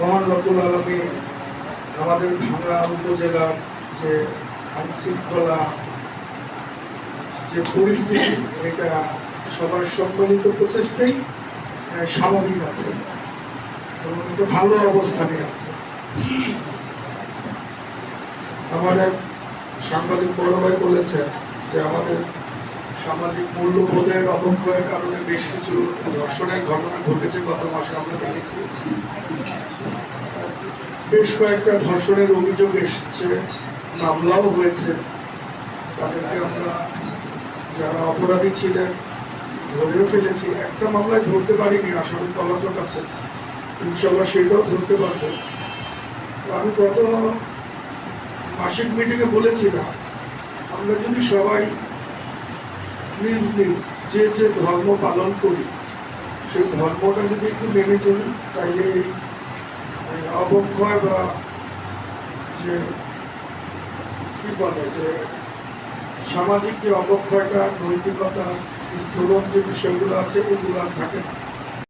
মহান রকুল আলমী আমাদের ভাঙা উপজেলার যে আইনশৃঙ্খলা যে পরিস্থিতি, এটা সবার সম্মিলিত প্রচেষ্টাই স্বাভাবিক আছে এবং একটা ভালো অবস্থানে আছে। এক সাংবাদিক বড় ভাই বলেছেন যে আমাদের সামাজিক মূল্যবোধের অবক্ষয়ের কারণে বেশ কিছু ধর্ষণের ঘটনা ঘটেছে গত মাসে আমরা দেখেছি। বেশ কয়েকটা ধর্ষণের অভিযোগ এসছে, মামলাও হয়েছে। তাদেরকে আমরা যারা অপরাধী ছিলেন, ধরেও ফেলেছি। একটা মামলায় ধরতে পারিনি আসামি পলাতক আছে। ইনশাল্লাহ সেটাও ধরতে পারব। আমি গত মাসিক মিটিংয়ে বলেছিলাম আমরা যদি সবাই নিজ নিজ যে যে ধর্ম পালন করি, সেই ধর্মটা যদি একটু মেনে চলি, তাইলে এই অবক্ষয় বা যে, কি বলে, যে সামাজিক যে অবক্ষয়টা, নৈতিকতা স্থূলন যে বিষয়গুলো আছে, এগুলো আর থাকে না।